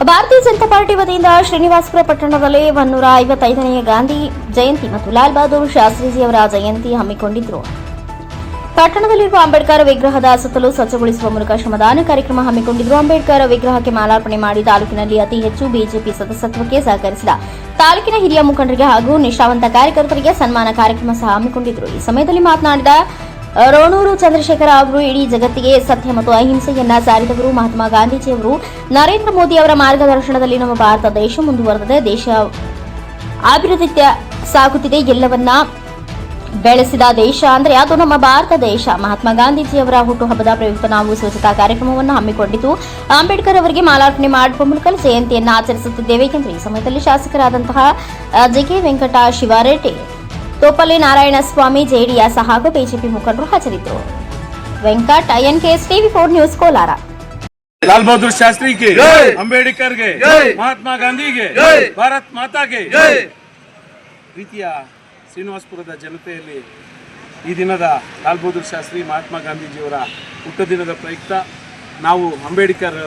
ಭಾರತೀಯ ಜನತಾ ಪಾರ್ಟಿ ವತಿಯಿಂದ ಶ್ರೀನಿವಾಸಪುರ ಪಟ್ಟಣದಲ್ಲಿ ಒನ್ನೂರ ಐವತ್ತೈದನೆಯ ಗಾಂಧಿ ಜಯಂತಿ ಮತ್ತು ಲಾಲ್ ಬಹದ್ದೂರ್ ಶಾಸ್ತ್ರೀಜಿಯವರ ಜಯಂತಿ ಹಮ್ಮಿಕೊಂಡಿದ್ದರು ಪಟ್ಟಣದಲ್ಲಿರುವ ಅಂಬೇಡ್ಕರ್ ವಿಗ್ರಹದ ಸುತ್ತಲೂ ಸ್ವಚ್ಛಗೊಳಿಸುವ ಮೂಲಕ ಶ್ರಮದಾನ ಕಾರ್ಯಕ್ರಮ ಹಮ್ಮಿಕೊಂಡಿದ್ದರು ಅಂಬೇಡ್ಕರ್ ವಿಗ್ರಹಕ್ಕೆ ಮಾಲಾರ್ಪಣೆ ಮಾಡಿ ತಾಲೂಕಿನಲ್ಲಿ ಅತಿ ಹೆಚ್ಚು ಬಿಜೆಪಿ ಸದಸ್ಯತ್ವಕ್ಕೆ ಸಹಕರಿಸಿದ ತಾಲೂಕಿನ ಹಿರಿಯ ಮುಖಂಡರಿಗೆ ಹಾಗೂ ನಿಷ್ಠಾವಂತ ಕಾರ್ಯಕರ್ತರಿಗೆ ಸನ್ಮಾನ ಕಾರ್ಯಕ್ರಮ ಸಹ ಹಮ್ಮಿಕೊಂಡಿದ್ದರು ಈ ಸಮಯದಲ್ಲಿ ಮಾತನಾಡಿದ ರೋಣೂರು ಚಂದ್ರಶೇಖರ ಅವರು ಇಡೀ ಜಗತ್ತಿಗೆ ಸತ್ಯ ಮತ್ತು ಅಹಿಂಸೆಯನ್ನ ಸಾರಿದವರು ಮಹಾತ್ಮ ಗಾಂಧೀಜಿಯವರು. ನರೇಂದ್ರ ಮೋದಿ ಅವರ ಮಾರ್ಗದರ್ಶನದಲ್ಲಿ ನಮ್ಮ ಭಾರತ ದೇಶ ಮುಂದುವರೆದಿದೆ. ದೇಶ ಅಭಿವೃದ್ಧಿ ಸಾಗುತ್ತಿದೆ. ಎಲ್ಲವನ್ನ ಬೆಳೆಸಿದ ದೇಶ ಅಂದ್ರೆ ಅದು ನಮ್ಮ ಭಾರತ ದೇಶ. ಮಹಾತ್ಮ ಗಾಂಧೀಜಿಯವರ ಹುಟ್ಟುಹಬ್ಬದ ಪ್ರಯುಕ್ತ ನಾವು ಸ್ವಚ್ಛತಾ ಕಾರ್ಯಕ್ರಮವನ್ನು ಹಮ್ಮಿಕೊಂಡಿದ್ದು, ಅಂಬೇಡ್ಕರ್ ಅವರಿಗೆ ಮಾಲಾರ್ಪಣೆ ಮಾಡುವ ಮೂಲಕ ಜಯಂತಿಯನ್ನು ಆಚರಿಸುತ್ತಿದ್ದೇವೆ. ಎಂದು ಈ ಸಮಯದಲ್ಲಿ ಶಾಸಕರಾದಂತಹ J K Venkata Shivareddy ತೋಪಲೆ Narayanaswamy JDS ಹಾಗೂ ಬಿಜೆಪಿ ಮುಖಂಡರು ಹಾಜರಿದ್ದರು Venkat NKS TV four news Kolar Lal Bahadur Shastri के जय। अंबेडकर के जय। ಮಹಾತ್ಮ ಗಾಂಧಿ के जय। ಭಾರತ್ ಮಾತಾ के ಜೈ ಪ್ರೀತಿಯ ಶ್ರೀನಿವಾಸಪುರದ ಜನತೆಯಲ್ಲಿ ಈ ದಿನದ ಲಾಲ್ ಬಹದ್ದೂರ್ ಶಾಸ್ತ್ರಿ ಮಹಾತ್ಮ ಗಾಂಧೀಜಿಯವರ ಹುಟ್ಟುದಿನದ ಪ್ರಯುಕ್ತ ನಾವು ಅಂಬೇಡ್ಕರ್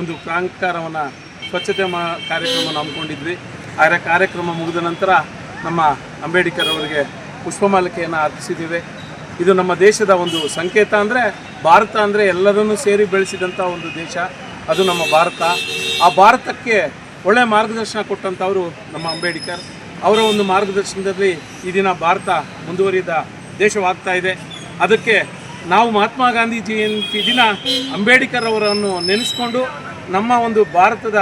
ಒಂದು ಪ್ರಾಂಕಾರವನ್ನು ಸ್ವಚ್ಛತೆ ಮಾ ಕಾರ್ಯಕ್ರಮವನ್ನು ಹಮ್ಮಿಕೊಂಡಿದ್ವಿ ಆ ಕಾರ್ಯಕ್ರಮ ಮುಗಿದ ನಂತರ ನಮ್ಮ ಅಂಬೇಡ್ಕರ್ ಅವರಿಗೆ ಪುಷ್ಪಮಾಲಿಕೆಯನ್ನು ಅರ್ಪಿಸಿದ್ದೇವೆ. ಇದು ನಮ್ಮ ದೇಶದ ಒಂದು ಸಂಕೇತ ಅಂದರೆ, ಭಾರತ ಅಂದರೆ ಎಲ್ಲರನ್ನೂ ಸೇರಿ ಬೆಳೆಸಿದಂಥ ಒಂದು ದೇಶ. ಅದು ನಮ್ಮ ಭಾರತ. ಆ ಭಾರತಕ್ಕೆ ಒಳ್ಳೆಯ ಮಾರ್ಗದರ್ಶನ ಕೊಟ್ಟಂಥವರು ನಮ್ಮ ಅಂಬೇಡ್ಕರ್. ಅವರ ಒಂದು ಮಾರ್ಗದರ್ಶನದಲ್ಲಿ ಈ ದಿನ ಭಾರತ ಮುಂದುವರಿದ ದೇಶವಾಗ್ತಾ ಇದೆ. ಅದಕ್ಕೆ ನಾವು ಮಹಾತ್ಮ ಗಾಂಧಿ ಜಯಂತಿ ದಿನ ಅಂಬೇಡ್ಕರ್ ಅವರನ್ನು ನೆನೆಸ್ಕೊಂಡು ನಮ್ಮ ಒಂದು ಭಾರತದ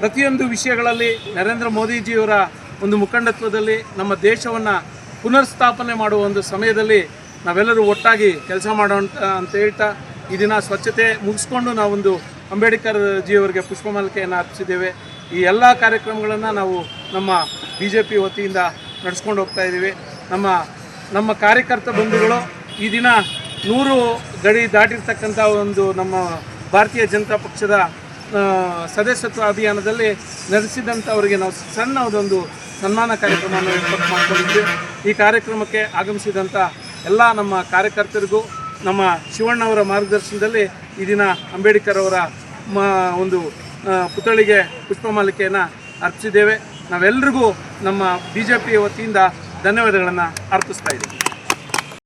ಪ್ರತಿಯೊಂದು ವಿಷಯಗಳಲ್ಲಿ ನರೇಂದ್ರ ಮೋದಿಜಿಯವರ ಒಂದು ಮುಖಂಡತ್ವದಲ್ಲಿ ನಮ್ಮ ದೇಶವನ್ನು ಪುನರ್ಸ್ಥಾಪನೆ ಮಾಡುವ ಒಂದು ಸಮಯದಲ್ಲಿ ನಾವೆಲ್ಲರೂ ಒಟ್ಟಾಗಿ ಕೆಲಸ ಮಾಡೋಣ ಅಂತ ಹೇಳ್ತಾ ಈ ದಿನ ಸ್ವಚ್ಛತೆ ಮುಗಿಸ್ಕೊಂಡು ನಾವೊಂದು ಅಂಬೇಡ್ಕರ್ ಜಿಯವರಿಗೆ ಪುಷ್ಪಮಾಲಿಕೆಯನ್ನು ಅರ್ಪಿಸಿದ್ದೇವೆ. ಈ ಎಲ್ಲ ಕಾರ್ಯಕ್ರಮಗಳನ್ನು ನಾವು ನಮ್ಮ ಬಿ ಜೆ ಪಿ ವತಿಯಿಂದ ನಡೆಸ್ಕೊಂಡು ಹೋಗ್ತಾ ಇದ್ದೀವಿ. ನಮ್ಮ ನಮ್ಮ ಕಾರ್ಯಕರ್ತ ಬಂಧುಗಳು ಈ ದಿನ ನೂರು ಗಡಿ ದಾಟಿರ್ತಕ್ಕಂಥ ಒಂದು ನಮ್ಮ ಭಾರತೀಯ ಜನತಾ ಪಕ್ಷದ ಸದಸ್ಯತ್ವ ಅಭಿಯಾನದಲ್ಲಿ ನಡೆಸಿದಂಥವರಿಗೆ ನಾವು ಸಣ್ಣ ಒಂದು ಸನ್ಮಾನ ಕಾರ್ಯಕ್ರಮವನ್ನು ಏರ್ಪಾಡು ಮಾಡಿಕೊಂಡಿದ್ವಿ ಈ ಕಾರ್ಯಕ್ರಮಕ್ಕೆ ಆಗಮಿಸಿದಂಥ ಎಲ್ಲ ನಮ್ಮ ಕಾರ್ಯಕರ್ತರಿಗೂ, ನಮ್ಮ ಶಿವಣ್ಣವರ ಮಾರ್ಗದರ್ಶನದಲ್ಲಿ ಈ ದಿನ ಅಂಬೇಡ್ಕರ್ ಅವರ ಮ, ಒಂದು ಪುತ್ಥಳಿಗೆ ಪುಷ್ಪಮಾಲಿಕೆಯನ್ನು ಅರ್ಪಿಸಿದ್ದೇವೆ. ನಾವೆಲ್ಲರಿಗೂ ನಮ್ಮ ಬಿ ಜೆ ಪಿ ವತಿಯಿಂದ ಧನ್ಯವಾದಗಳನ್ನು ಅರ್ಪಿಸ್ತಾ ಇದ್ದೀವಿ